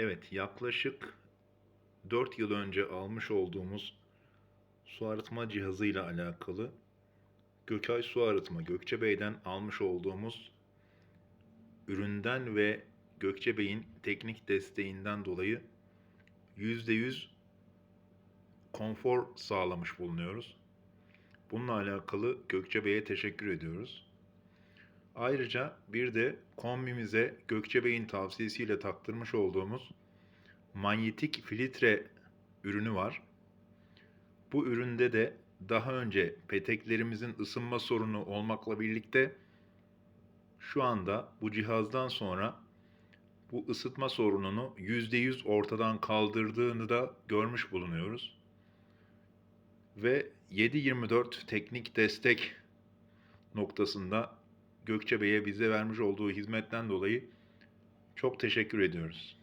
Evet, yaklaşık 4 yıl önce almış olduğumuz su arıtma cihazıyla alakalı Gökay Su Arıtma Gökçebey'den almış olduğumuz üründen ve Gökçebey'in teknik desteğinden dolayı %100 konfor sağlamış bulunuyoruz. Bununla alakalı Gökçebey'e teşekkür ediyoruz. Ayrıca bir de kombimize Gökçebey'in tavsiyesiyle taktırmış olduğumuz manyetik filtre ürünü var. Bu üründe de daha önce peteklerimizin ısınma sorunu olmakla birlikte şu anda bu cihazdan sonra bu ısıtma sorununu %100 ortadan kaldırdığını da görmüş bulunuyoruz. Ve 7/24 teknik destek noktasında Gökçebey'e bize vermiş olduğu hizmetten dolayı çok teşekkür ediyoruz.